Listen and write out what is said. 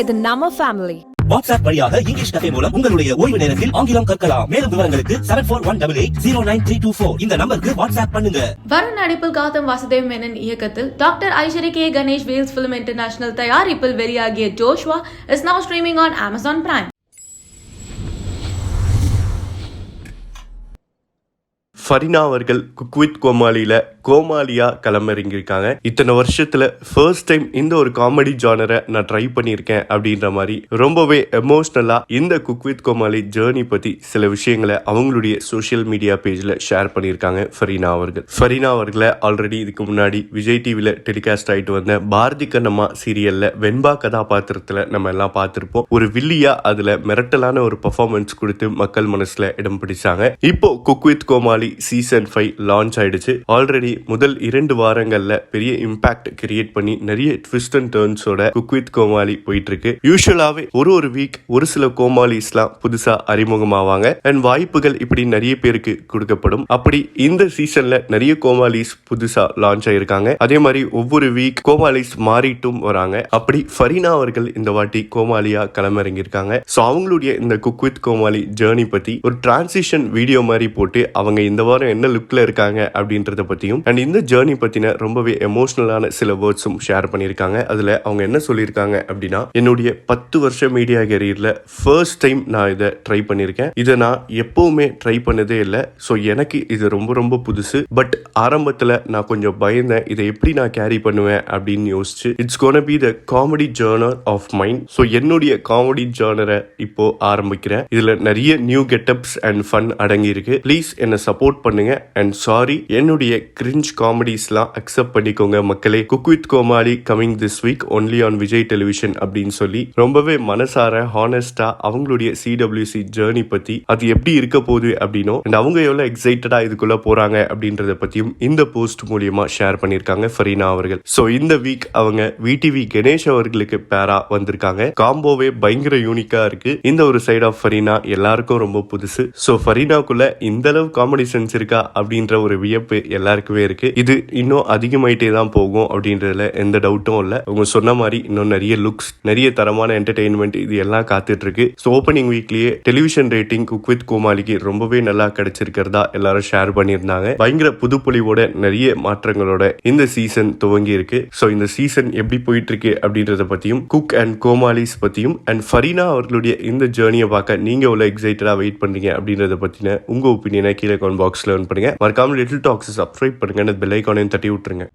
இது நம்ம family WhatsApp வழியாக இங்கிலீஷ் கதை மூலம் உங்களுடைய ஓய்வு நேரத்தில் ஆங்கிலம் கற்கலாம். மேலும் விவரங்களுக்கு seven four one double eight zero nine three two four இந்த நம்பருக்கு வாட்ஸ்அப் பண்ணுங்க. வருண் நடிப்பில் கௌதம் வாசுதேவ் மேனன் இயக்கத்தில் doctor Aishwari K Ganesh wheels film international தயாரிப்பில் வெளியாகிய Joshua is now streaming on Amazon Prime Farina அவர்கள் குக்வித் கோமாளியில கோமாளியா களமிறங்கியிருக்காங்க. இத்தனை வருஷத்துல ஃபர்ஸ்ட் டைம் இந்த ஒரு காமெடி ஜானரை நான் ட்ரை பண்ணியிருக்கேன் அப்படின்ற மாதிரி ரொம்பவே எமோஷ்னலா இந்த குக்வித் கோமாளி ஜேர்னி பத்தி சில விஷயங்களை அவங்களுடைய சோஷியல் மீடியா பேஜ்ல ஷேர் பண்ணியிருக்காங்க ஃபரீனா அவர்கள். ஃபரீனா அவர்களை ஆல்ரெடி இதுக்கு முன்னாடி விஜய் டிவியில் டெலிகாஸ்ட் ஆயிட்டு வந்த பாரதி கண்ணம்மா சீரியல்ல வெண்பா கதாபாத்திரத்துல நம்ம எல்லாம் பார்த்திருப்போம். ஒரு வில்லியா அதுல மிரட்டலான ஒரு பர்ஃபார்மன்ஸ் கொடுத்து மக்கள் மனசுல இடம் பிடிச்சாங்க. இப்போ cook with Comali season five launch ஆயிடுச்சு. ஆல்ரெடி முதல் இரண்டு வாரங்கள்ல பெரிய இம்பாக்ட் கிரியேட் பண்ணி நிறைய ட்விஸ்ட் அண்ட் டேர்ன்ஸோட குக் வித் கோமாளி போயிட்டு இருக்கு யூஸ்வலாவே ஒரு ஒரு வீக் ஒரு சில கோமாளிஸ்லாம் புதுசா அறிமுகமாவாங்க. அண்ட் வாய்ப்புகள் இப்படி நிறைய பேருக்கு கொடுக்கப்படும். அப்படி இந்த சீசன்ல நிறைய கோமாளிஸ் புதுசா லான்ச் ஆயிருக்காங்க. அதே மாதிரி ஒவ்வொரு வீக் கோமாளிஸ் மாறிட்டும் வராங்க. அப்படி ஃபரீனா அவர்கள் இந்த வாட்டி கோமாளியா களமிறங்கியிருக்காங்க. ஸோ அவங்களுடைய இந்த குக் வித் கோமாளி ஜேர்னி பத்தி ஒரு டிரான்சிஷன் வீடியோ மாதிரி போட்டு அவங்க இந்த வாரம் என்ன லுக்ல இருக்காங்க அப்படின்றத பத்தியும் அண்ட் இந்த ஜேர்னி பத்தின ரொம்பவே எமோஷனலான சில வேர்ட்ஸும் ஷேர் பண்ணியிருக்காங்க. அதுல அவங்க என்ன சொல்லியிருக்காங்க அப்படின்னா என்னுடைய பத்து வருஷம் மீடியா கெரியர்ல ஃபர்ஸ்ட் டைம் நான் இதை ட்ரை பண்ணியிருக்கேன். இதை நான் எப்பவுமே ட்ரை பண்ணதே இல்லை. ஸோ எனக்கு இது ரொம்ப ரொம்ப புதுசு. பட் ஆரம்பத்தில் நான் கொஞ்சம் பயந்தேன். இதை எப்படி நான் கேரி பண்ணுவேன் அப்படின்னு யோசிச்சு it's gonna be the comedy genre of mind so என்னுடைய காமெடி ஜேர்னரை இப்போ ஆரம்பிக்கிறேன். இதில் நிறைய நியூ கெட்டப்ஸ் அண்ட் ஃபன் அடங்கியிருக்கு. ப்ளீஸ் என்னை சப்போர்ட் பண்ணுங்க. அண்ட் சாரி என்னுடைய கிரிஞ்ச் காமெடிஸ்லாம் அக்செப்ட் பண்ணிக்கோங்க மக்களே. Cook with Comali coming this week only on Vijay television அப்படின்னு சொல்லி ரொம்பவே மனசார ஹானஸ்டா அவங்களுடைய சிடபிள்யூசி ஜேர்னி பத்தி அது எப்படி இருக்க போகுது அப்படின்னும் அண்ட் அவங்க எவ்வளவு எக்ஸைட்டடா இதுக்குள்ள போறாங்க அப்படின்றத பத்தியும் இந்த போஸ்ட் மூலியமா ஷேர் பண்ணியிருக்காங்க ஃபரீனா அவர்கள். ஸோ இந்த வீக் அவங்க விடிவி கணேஷ் அவர்களுக்கு பேரா வந்திருக்காங்க. காம்போவே பயங்கர யூனிக்கா இருக்கு. இந்த ஒரு சைட் ஆஃப் ஃபரீனா எல்லாருக்கும் ரொம்ப புதுசு. ஸோ ஃபரீனாக்குள்ள இந்த அளவு காமெடி சென்ஸ் இருக்கா அப்படின்ற ஒரு வியப்பு எல்லாருக்குமே இருக்கு. இது இன்னும் அதிகமாயிட்டே தான் போகும் அப்படின்றதுல எந்த டவுட்டும் இல்லை. அவங்க சொன்ன மாதிரி இன்னும் நிறைய லுக்ஸ் நிறைய தரமான என்டர்டெயின்மெண்ட் இது எல்லாம் காத்துட்டு இருக்கு ஸோ ஓப்பனிங் வீக்லயே டெலிவிஷன் ரேட்டிங் குக் வித் கோமாளிக்கு ரொம்பவே நல்லா கிடைச்சிருக்கிறதா எல்லாரும் ஷேர் பண்ணியிருந்தாங்க. பயங்கர புதுப்பொழிவோட நிறைய மாற்றங்களோட இந்த சீசன் துவங்கி இருக்கு ஸோ இந்த சீசன் எப்படி போயிட்டு இருக்கு அப்படின்றத பத்தியும் குக் அண்ட் கோமாலிஸ் பத்தியும் அண்ட் ஃபரீனா அவர்களுடைய இந்த ஜேர்னியை பார்க்க நீங்க எவ்வளவு எக்ஸைட்டடா வெயிட் பண்றீங்க அப்படின்றத பத்தின உங்க ஒப்பீனியனை கீழே கமெண்ட் பாக்ஸ்ல பண்ணுங்க. மறக்காம லிட்டில் டாக்ஸ் சப்ஸ்கிரைப் பண்ணுங்க. அந்த பெல் ஐக்கானையும் தட்டி விட்டுருங்க.